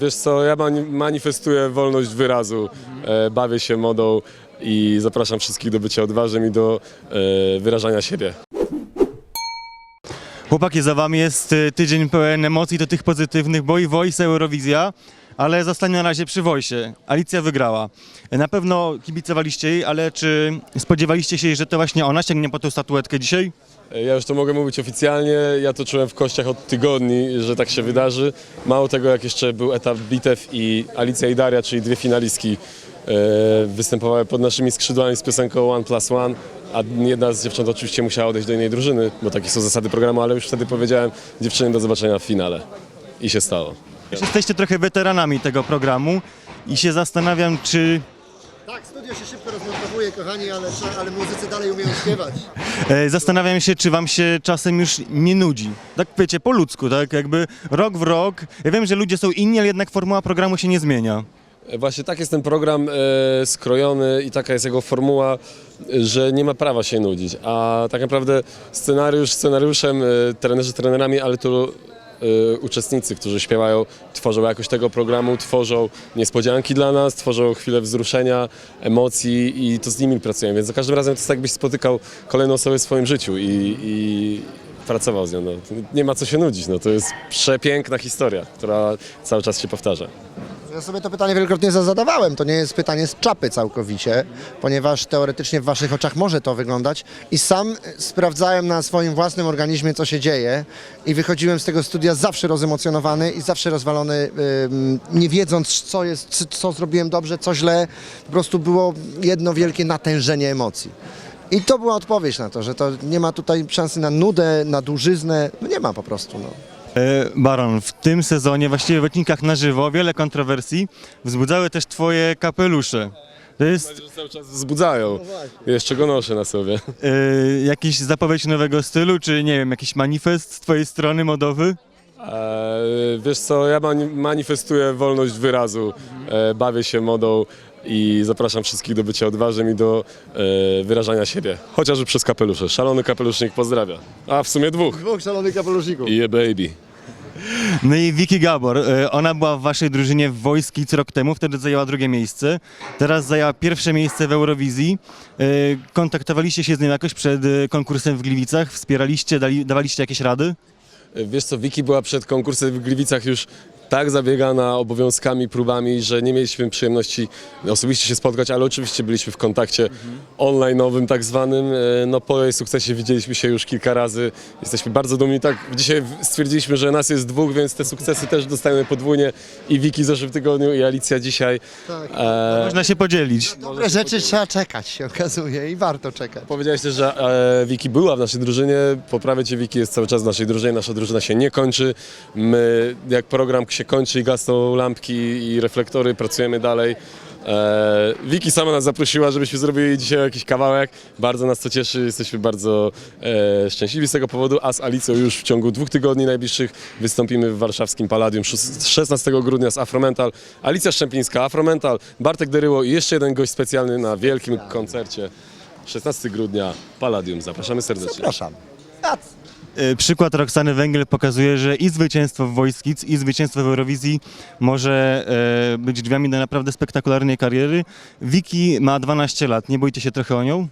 Wiesz co, ja mani- manifestuję wolność wyrazu, e, bawię się modą i zapraszam wszystkich do bycia odważnym i do e, wyrażania siebie. Chłopaki, za wami jest y, tydzień pełen emocji, to tych pozytywnych, bo i Voice, Eurowizja, ale zostanie na razie przy Voice. Alicja wygrała. Na pewno kibicowaliście jej, ale czy spodziewaliście się, że to właśnie ona sięgnie po tę statuetkę dzisiaj? E, Ja już to mogę mówić oficjalnie, ja to czułem w kościach od tygodni, że tak się wydarzy. Mało tego, jak jeszcze był etap bitew i Alicja i Daria, czyli dwie finalistki, e, występowały pod naszymi skrzydłami z piosenką One Plus One, a jedna z dziewcząt oczywiście musiała odejść do innej drużyny, bo takie są zasady programu, ale już wtedy powiedziałem dziewczyny do zobaczenia w finale. I się stało. Jesteście trochę weteranami tego programu i się zastanawiam, czy studio się szybko rozmontowuje, kochani, ale, ale muzycy dalej umieją śpiewać. e, zastanawiam się, czy wam się czasem już nie nudzi. Tak wiecie, po ludzku, tak jakby rok w rok. Ja wiem, że ludzie są inni, ale jednak formuła programu się nie zmienia. E, Właśnie tak jest ten program e, skrojony i taka jest jego formuła, e, że nie ma prawa się nudzić. A tak naprawdę scenariusz scenariuszem, e, trenerzy trenerami, ale to e, uczestnicy, którzy śpiewają, tworzą jakość tego programu, tworzą niespodzianki dla nas, tworzą chwilę wzruszenia, emocji i to z nimi pracujemy. Więc za każdym razem to jest tak, jakbyś spotykał kolejną osobę w swoim życiu i, i pracował z nią. No. Nie ma co się nudzić. No. To jest przepiękna historia, która cały czas się powtarza. Ja sobie to pytanie wielokrotnie za- zadawałem. To nie jest pytanie z czapy całkowicie, ponieważ teoretycznie w waszych oczach może to wyglądać. I sam y, sprawdzałem na swoim własnym organizmie, co się dzieje i wychodziłem z tego studia zawsze rozemocjonowany i zawsze rozwalony, nie wiedząc, co jest, co zrobiłem dobrze, co źle. Po prostu było jedno wielkie natężenie emocji. I to była odpowiedź na to, że to nie ma tutaj szansy na nudę, na dłużyznę. No nie ma po prostu. No. E, Baron, w tym sezonie, właściwie w odcinkach na żywo, wiele kontrowersji wzbudzały też twoje kapelusze. To jest cały czas wzbudzają. Jeszcze go noszę na sobie. e, jakiś zapowiedź nowego stylu, czy nie wiem, jakiś manifest z twojej strony modowy? Eee, wiesz co, ja mani- manifestuję wolność wyrazu, e, bawię się modą i zapraszam wszystkich do bycia odważnym i do e, wyrażania siebie. Chociażby przez kapelusze. Szalony kapelusznik pozdrawia. A w sumie dwóch. Dwóch szalonych kapeluszników. Yeah baby. No i Vicky Gabor, e, ona była w waszej drużynie w Wojski co rok temu, wtedy zajęła drugie miejsce. Teraz zajęła pierwsze miejsce w Eurowizji. E, Kontaktowaliście się z nią jakoś przed e, konkursem w Gliwicach? Wspieraliście, dali, dawaliście jakieś rady? Wiesz co, Wiki była przed konkursem w Gliwicach już tak zabiegana obowiązkami, próbami, że nie mieliśmy przyjemności osobiście się spotkać, ale oczywiście byliśmy w kontakcie online'owym tak zwanym. E, No po jej sukcesie widzieliśmy się już kilka razy. Jesteśmy bardzo dumni. Tak, dzisiaj w- stwierdziliśmy, że nas jest dwóch, więc te sukcesy też dostajemy podwójnie. I Wiki w zeszłym tygodniu, i Alicja dzisiaj. Tak. E, Można się podzielić. Dobre rzeczy trzeba czekać, się okazuje, i warto czekać. Powiedziałeś też, że e, Wiki była w naszej drużynie. Poprawię cię, Wiki jest cały czas w naszej drużynie. Nasza drużyna się nie kończy. My, jak program się kończy i gasną lampki i reflektory, pracujemy dalej. E, Wiki sama nas zaprosiła, żebyśmy zrobili dzisiaj jakiś kawałek. Bardzo nas to cieszy, jesteśmy bardzo e, szczęśliwi z tego powodu. A z Alicją już w ciągu dwóch tygodni najbliższych wystąpimy w warszawskim Palladium szóst- 16 grudnia z Afromental. Alicja Szczępińska, Afromental, Bartek Deryło i jeszcze jeden gość specjalny na wielkim koncercie. 16 grudnia, Palladium. Zapraszamy serdecznie. Zapraszam. Przykład Roxany Węgiel pokazuje, że i zwycięstwo w Kids, i zwycięstwo w Eurowizji może e, być drzwiami do naprawdę spektakularnej kariery. Wiki ma 12 lat, nie boicie się trochę o nią?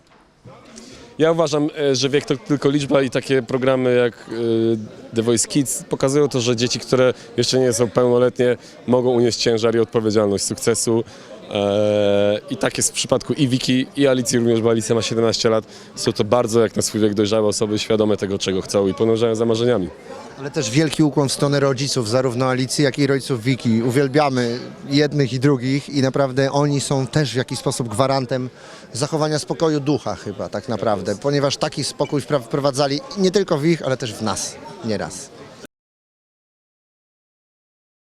Ja uważam, e, że wiek to tylko liczba i takie programy jak e, The Voice Kids pokazują to, że dzieci, które jeszcze nie są pełnoletnie, mogą unieść ciężar i odpowiedzialność sukcesu. E, I tak jest w przypadku i Wiki, i Alicji również, bo Alicja ma 17 lat. Są to bardzo jak na swój wiek dojrzałe osoby, świadome tego, czego chcą i podążają za marzeniami. Ale też wielki ukłon w stronę rodziców, zarówno Alicji, jak i rodziców Wiki. Uwielbiamy jednych i drugich i naprawdę oni są też w jakiś sposób gwarantem zachowania spokoju ducha chyba tak naprawdę, ponieważ taki spokój wprowadzali nie tylko w ich, ale też w nas nieraz.